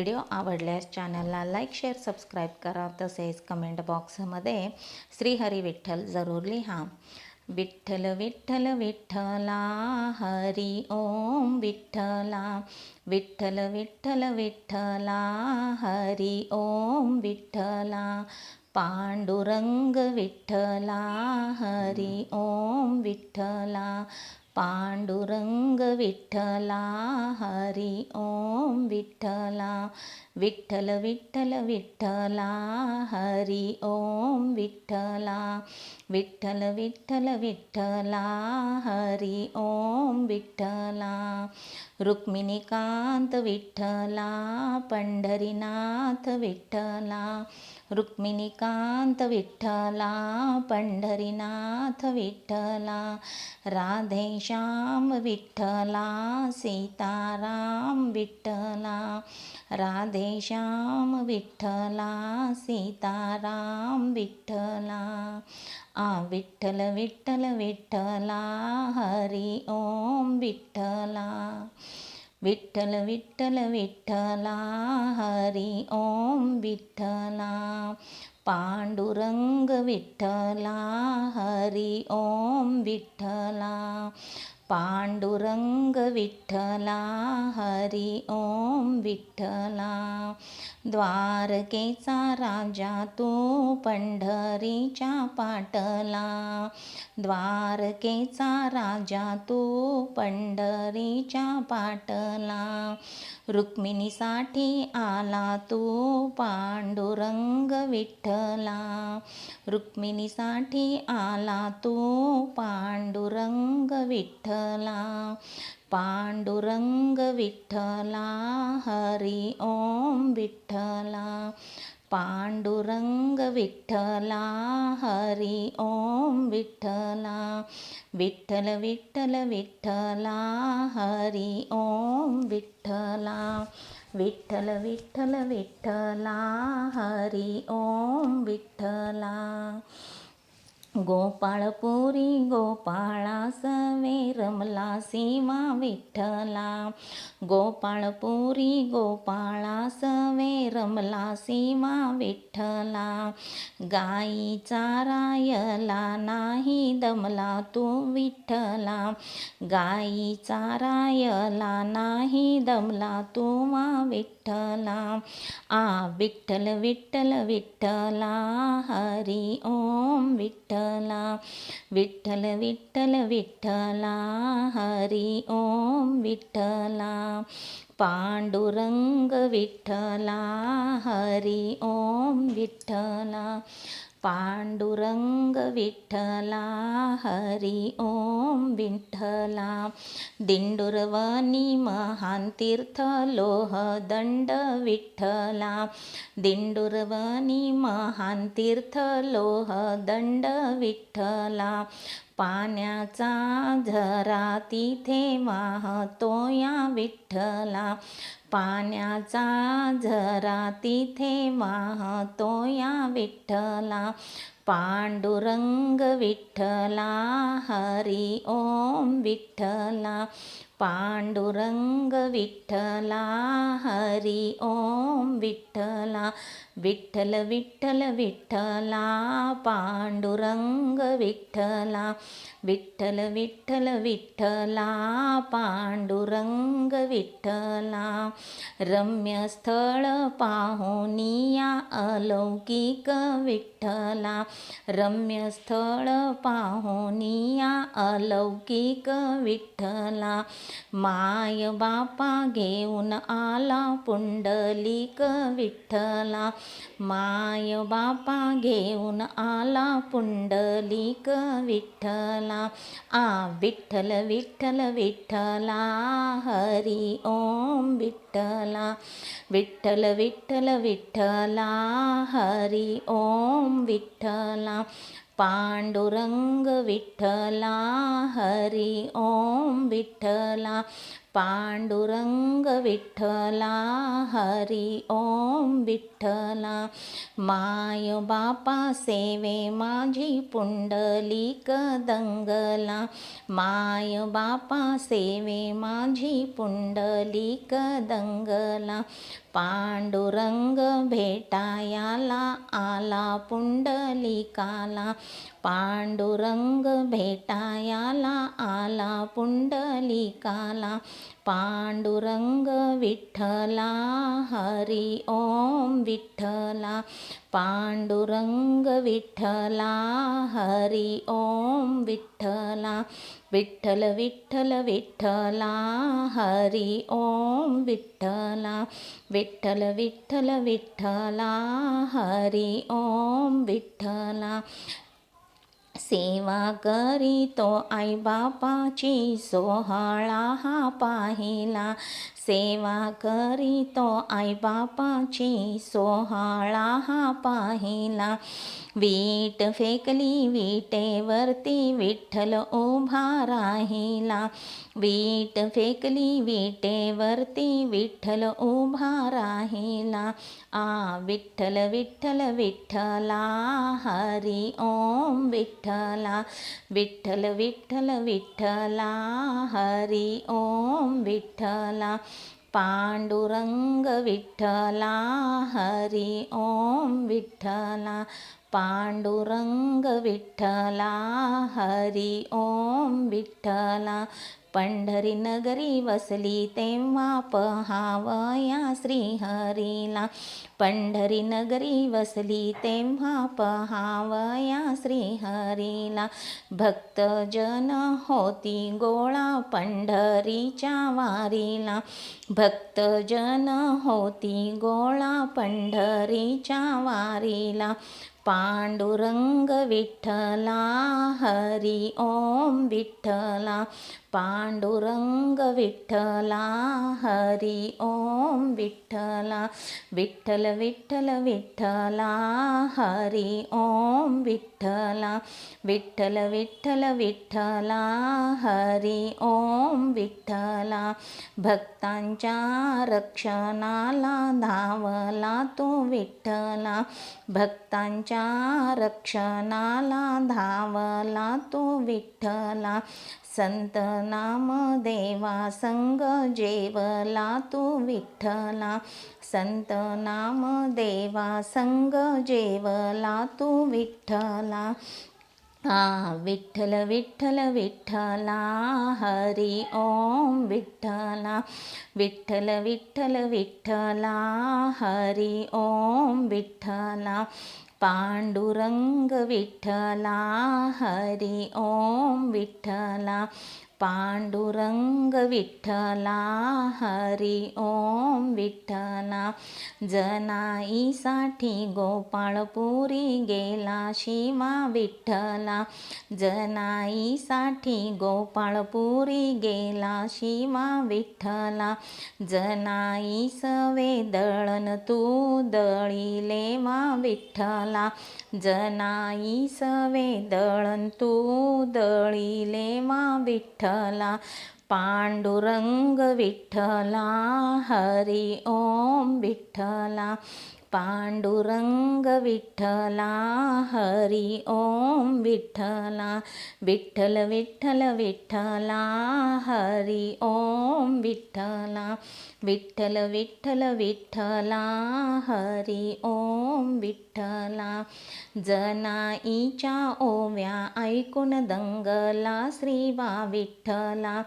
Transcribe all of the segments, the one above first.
Video आवडल्यास चॅनलला like share subscribe करा. तसेच कमेंट बॉक्समध्ये श्रीहरी विठ्ठल जरूर लिहा. विठ्ठल विठ्ठल विठ्ठला हरी ओम विठ्ठला. विठ्ठल विठ्ठल विठ्ठला हरी ओम विठ्ठला. पांडुरंग विठ्ठला हरी ओम विठ्ठला. पांडुरंग विठ्ठला हरी ओम विठ्ठला विठ्ठल विठ्ठल विठ्ठला हरी ओम विठ्ठला विठ्ठल विठ्ठल विठ्ठला हरी ओम विठ्ठला रुक्मिणीकांत विठ्ठला पंढरीनाथ विठ्ठला रुक्मिणीकांत विठ्ठला पंढरीनाथ विठ्ठला राधेश्याम विठ्ठला सीताराम विठ्ठला राधेश्याम विठ्ठला सीताराम विठ्ठला आ विठ्ठल विठ्ठल विठ्ठला हरी ओम विठ्ठला। विठ्ठल विठ्ठल विठ्ठला हरी ओम विठ्ठला पांडुरंग विठ्ठला हरी ओम विठ्ठला पांडुरंग विठ्ठला हरि ओम विठ्ठला. द्वारकेचा राजा तू पंढरीच्या पाटला. द्वारकेचा राजा तू पंढरीच्या पाटला. रुक्मिणीसाठी आला तू पांडुरंग विठ्ठला रुक्मिणीसाठी आला तू पांडुरंग विठ्ठला विठ्ठला पांडुरंग विठ्ठला हरी ओम विठ्ठला पांडुरंग विठ्ठला हरी ओम विठ्ठला विठ्ठल विठ्ठल विठ्ठला हरी ओम विठ्ठला विठ्ठल विठ्ठल विठ्ठला हरी ओम विठ्ठला गोपाळपुरी गोपाळा सवे रमला सीमा विठ्ठला. गोपाळपुरी गोपाळा सवे रमला सीमा विठ्ठला. गाई चारायला नाही दमला तू विठ्ठला. गाई चारायला नाही दमला तू मा विठ्ठला. विठ्ठला आ विठ्ठल विठ्ठल विठ्ठला हरी ओम विठ्ठला विठ्ठल विठ्ठल विठ्ठला हरी ओम विठ्ठला पांडुरंग विठ्ठला हरि ओम विठ्ठला पांडुरंग विठ्ठला हरी ओम विठ्ठला. दिंडुरवनी महान तीर्थ लोह दंड विठ्ठला. दिंडुरवनी महान तीर्थ लोह दंड विठ्ठला. पाण्याचा झरा तिथे वाहतो या विठ्ठला. पाण्याचा झरा तिथे वाहतो या विठ्ठला. पांडुरंग विठ्ठला हरी ओम विठ्ठला. पांडुरंग विठ्ठला हरी ओम विठ्ठला. विठ्ठल विठ्ठल विठ्ठला पांडुरंग विठ्ठला विठ्ठल विठ्ठल विठ्ठला पांडुरंग विठ्ठला रम्य स्थळ पाहुनिया अलौकिक विठ्ठला रम्य स्थळ पाहुनिया अलौकिक विठ्ठला माय बापा घेऊन आला पुंडलिक विठ्ठला माय बापा घेऊन आला पुंडलिक विठ्ठला. आ विठ्ठल विठ्ठल विठ्ठला हरी ओम विठ्ठला. विठ्ठल विठ्ठल विठ्ठला हरी ओम विठ्ठला. पांडुरंग विठ्ठला हरी ओम विठ्ठला. पांडुरंग विठ्ठला हरी ओम विठ्ठला. माय बापा सेवे माझी पुंडलिक दंगला. माय बापा सेवे माझी पुंडलिक दंगला. पांडुरंग भेटायाला आला पुंडलिकाला. पांडुरंग भेटायाला आला पुंडलिकाला. पांडुरंग विठ्ठला हरी ओम विठ्ठला. पांडुरंग विठ्ठला हरी ओम विठ्ठला. विठ्ठल विठ्ठल विठ्ठला हरी ओम विठ्ठला. विठ्ठल विठ्ठल विठ्ठला हरी ओम विठ्ठला. सेवा करीतो आई बापाची सोहळा हा पाहिला. सेवा करीतो आई बापाची सोहाळा हा पाहिला. वीट फेकली विटेवरती विठ्ठल उभा राहिला. वीट फेकली विटेवरती विठ्ठल उभा राहिला. आ विठ्ठल विठ्ठल विठ्ठला हरी ओम विठ्ठला. विठ्ठल विठ्ठल विठ्ठला हरी ओम विठ्ठला. पांडुरंग विठ्ठला हरी ओम विठ्ठला पांडुरंग विठ्ठला हरि ओम विठ्ठला। पंढरी नगरी वसली तेव्हा पहावया श्रीहरीला. पंढरी नगरी वसली तेव्हा पहावया श्रीहरीला. भक्तजन होती गोळा पंढरीच्या वारीला. भक्तजन होती गोळा पंढरीच्या वारीला. पांडुरंग विठ्ठला हरी ओम विठ्ठला. पांडुरंग विठ्ठला हरी ओम विठ्ठला विठ्ठल विठ्ठल विठ्ठला हरी ओम विठ्ठला विठ्ठल विठ्ठल विठ्ठला हरी ओम विठ्ठला। भक्तांच्या रक्षणाला धावला तो विठ्ठला भक्तांच्या रक्षणाला धावला तो विठ्ठला। संत नाम देवा संग जेवला तू विठ्ठला. संत नाम देवा संग जेवला तू विठ्ठला. आ विठ्ठल विठ्ठल विठ्ठला. हरी ओम विठ्ठला. विठ्ठल विठ्ठल विठ्ठला. हरी ओम विठ्ठला. पांडुरंग विठ्ठला हरि ओम विठ्ठला पांडुरंग विठ्ठला हरी ओम विठ्ठला. जनाईसाठी गोपाळपुरी गेला शिवा विठ्ठला. जनाईसाठी गोपाळपुरी गेला शिवा विठ्ठला. जनाई सवे दळण तू दळीले मा विठ्ठला. जनाई सवे दळण तू दळीले मा विठ्ठला. विठ्ठला पांडुरंग विठ्ठला हरी ओम विठ्ठला पांडुरंग विठ्ठला हरी ओम विठ्ठला विठ्ठल विठ्ठल विठ्ठला हरी ओम विठ्ठला। विठ्ठल विठ्ठल विठ्ठला हरी ओम विठ्ठला. जनाईच्या ओव्या ऐकून दंगला श्रीवा विठ्ठला.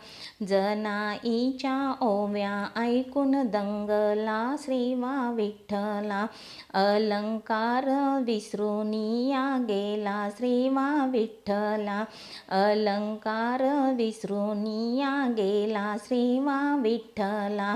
जनाईच्या ओव्या ऐकून दंगला श्रीवा विठ्ठला. अलंकार विसरून या गेला श्रीमा विठ्ठला. अलंकार विसरून या गेला श्रीमा विठ्ठला.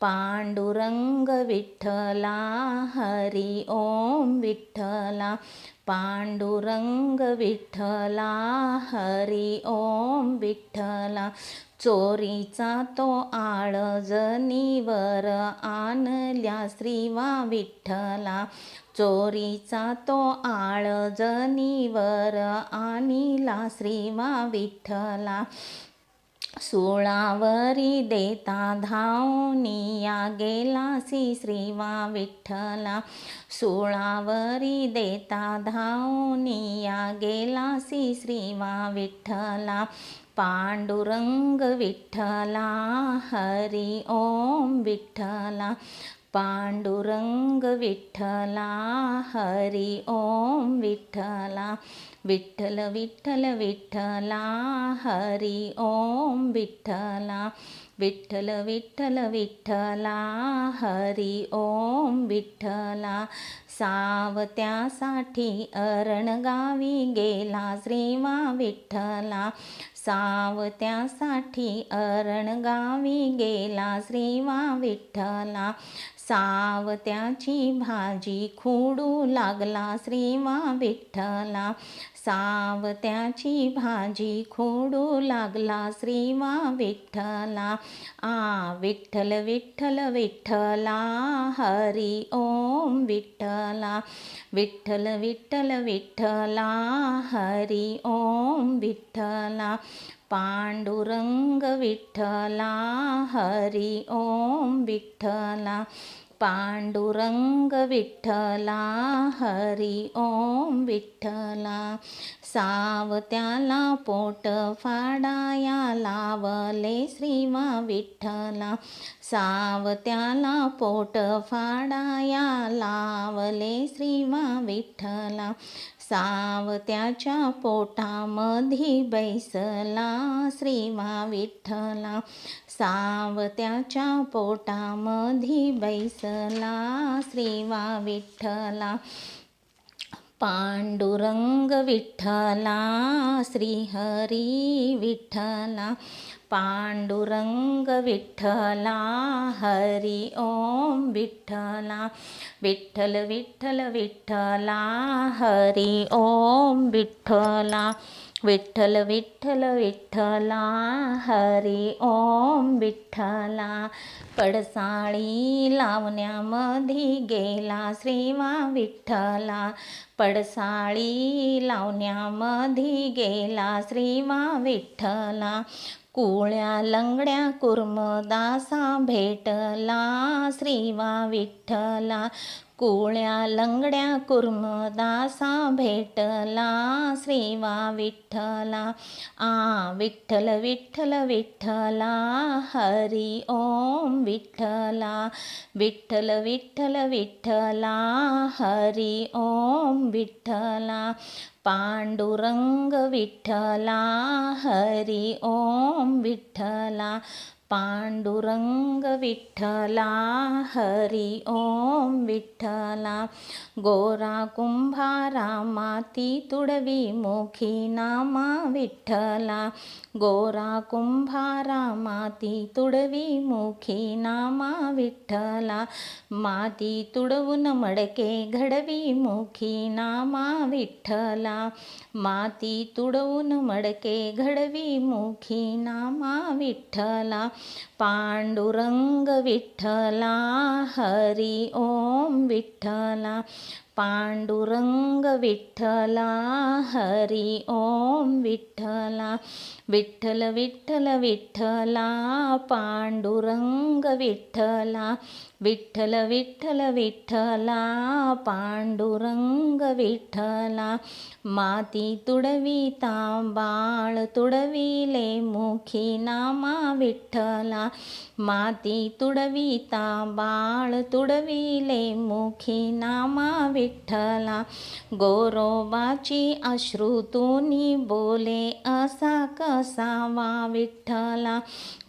पांडुरंग विठ्ठला हरी ओम विठ्ठला. पांडुरंग विठ्ठला हरी ओम विठ्ठला. चोरीचा तो आळजनीवर आणल्या श्रीवा विठ्ठला. चोरीचा तो आळजनीवर आणिला श्रीवा विठ्ठला. सुळावरी देता धावनिया गेलासी श्रीवा विठ्ठला. सुळावरी देता धावनिया गेलासी श्रीवा विठ्ठला. पांडुरंग विठ्ठला हरी ओम विठ्ठला. पांडुरंग विठ्ठला हरी ओम विठ्ठला. विठ्ठल विठ्ठल विठ्ठला हरी ओम विठ्ठला विठ्ठल विठ्ठल विठ्ठला हरी ओम विठ्ठला सावत्यासाठी अरणगावी गेला श्रीमा विठ्ठला सावत्यासाठी अरणगावी गेला श्रीमा विठ्ठला सावत्याची भाजी खुडू लागला श्रीमा विठ्ठला सावत्याची भाजी खोडू लागला श्रीमा विठ्ठला. आ विठ्ठल विठ्ठल विठ्ठला हरी ओम विठ्ठला. विठ्ठल विठ्ठल विठ्ठला हरी ओम विठ्ठला. पांडुरंग विठ्ठला हरी ओम विठ्ठला. पांडुरंग विठ्ठला हरी ओम विठ्ठला सावत्याला पोट फाडाया लावले श्रीमा विठ्ठला सावत्याला पोट फाडाया लावले श्रीमा विठ्ठला सावत्याच्या पोटामधी बैसला श्रीमा विठ्ठला. सावत्याच्या पोटामधी बैसला श्रीमा विठ्ठला. पांडुरंग विठ्ठला श्रीहरी विठ्ठला. पांडुरंग विठ्ठला हरी ओम विठ्ठला विठ्ठल विठ्ठल विठ्ठला हरी ओम विठ्ठला विठ्ठल विठ्ठल विठ्ठला हरी ओम विठ्ठला. पडसाळी लावण्यामध्ये गेला श्रीमा विठ्ठला. पडसाळी लावण्यामध्ये गेला श्रीमा विठ्ठला. कुळ्या लंगड्या कुर्मदासा भेटला श्रीवा विठ्ठला. कुळ्या लंगड्या कुर्मदासा भेटला श्रीवा विठ्ठला. आ विठ्ठल विठ्ठल विठ्ठला हरी ओम विठ्ठला. विठ्ठल विठ्ठल विठ्ठला हरी ओम विठ्ठला. पांडुरंग विठ्ठला हरी ओम विठ्ठला पांडुरंग विठ्ठला हरी ओम विठ्ठला गोरा कुंभारा माती तुडवी मुखी नामा विठ्ठला गोरा कुंभारा माती तुडवी मुखी नामा विठ्ठला माती तुडवून मडके घडवी मुखी नामा विठ्ठला माती तुडवून मडके घडवी मुखी नामा विठ्ठला पांडुरंग विठ्ठला हरी ओम विठ्ठला पांडुरंग विठ्ठला हरी ओम विठ्ठला विठ्ठल विठ्ठल विठ्ठला पांडुरंग विठ्ठला विठ्ठल विठ्ठल विठ्ठला पांडुरंग विठ्ठला माती तुडवी बाळ तुडविले मुखी नामा विठ्ठला माती तुडवी बाळ तुडविले मुखी नामा विठ्ठला. विठ्ठला गोरोबाची अश्रुतुनी बोले असा कसावा विठ्ठला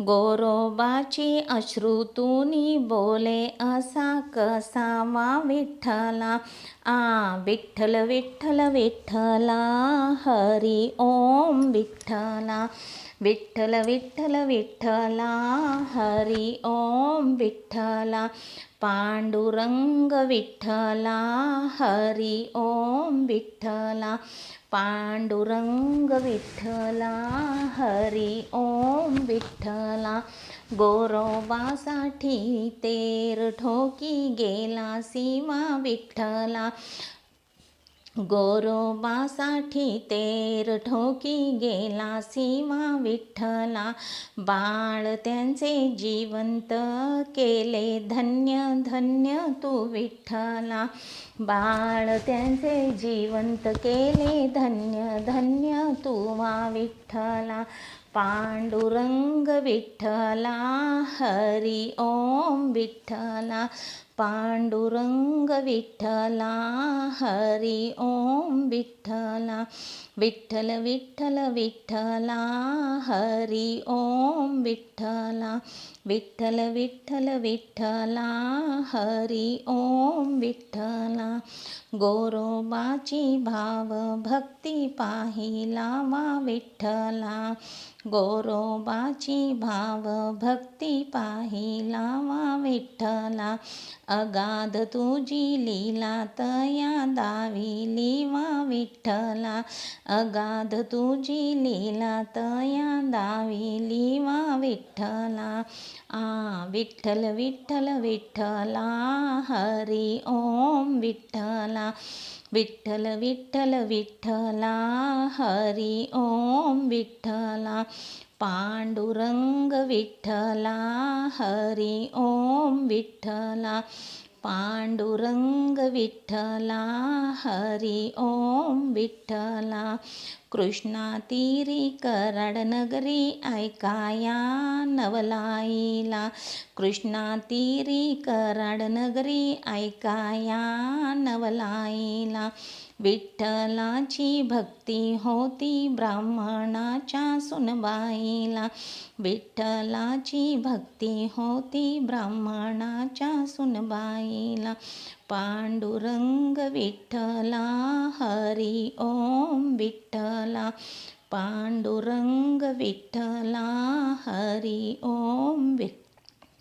गोरोबाची अश्रुतुनी बोले असा कसावा विठ्ठला. आ विठ्ठल विठ्ठल विठ्ठला हरी ओम विठ्ठला. विठ्ठल विठ्ठल विठ्ठला हरी ओम विठ्ठला. पांडुरंग विठ्ठला हरी ओम विठ्ठला. पांडुरंग विठ्ठला हरी ओम विठ्ठला. गोरोबासाठी तेर ठोकी गेला सीमा विठ्ठला. गोरोबासाठी तेर ठोकी गेला सीमा विठ्ठला. बाळ त्यांचे जिवंत केले धन्य धन्य तू विठ्ठला. बाळ त्यांचे जिवंत केले धन्य धन्य तू वा विठ्ठला. पांडुरंग विठ्ठला हरी ओम विठ्ठला. पांडुरंग विठ्ठला हरी ओम विठ्ठला विठ्ठल विठ्ठल विठ्ठला हरी ओम विठ्ठला विठ्ठल विठ्ठल विठ्ठला हरी ओम विठ्ठला। गोरोबाची भाव भक्ती पाहिला वा विठ्ठला। गोरोबाची भाव भक्ती पाहिला वा विठ्ठला। अगाध तुझी लीला तया दाविली वा विठ्ठला. अगाध तुझी लीला तया दाविली वा विठ्ठला. आ विठ्ठल विठ्ठल विठ्ठला हरी ओम विठ्ठला. विठ्ठल विठ्ठल विठ्ठला हरी ओम विठ्ठला. पांडुरंग विठ्ठला हरी ओम विठ्ठला पांडुरंग विठ्ठला हरी ओम विठ्ठला कृष्णातीरी तीरी नगरी ऐकाया नवलाईला कृष्णातीरी तीरी नगरी ऐकाया नवलाईला विठ्ठलाची भक्ती होती ब्राह्मणाच्या सुनबाईला. विठ्ठलाची भक्ती होती ब्राह्मणाच्या सुनबाईला. पांडुरंग विठ्ठला हरी ओम विठ्ठला. पांडुरंग विठ्ठला हरी ओम विठ्ठला.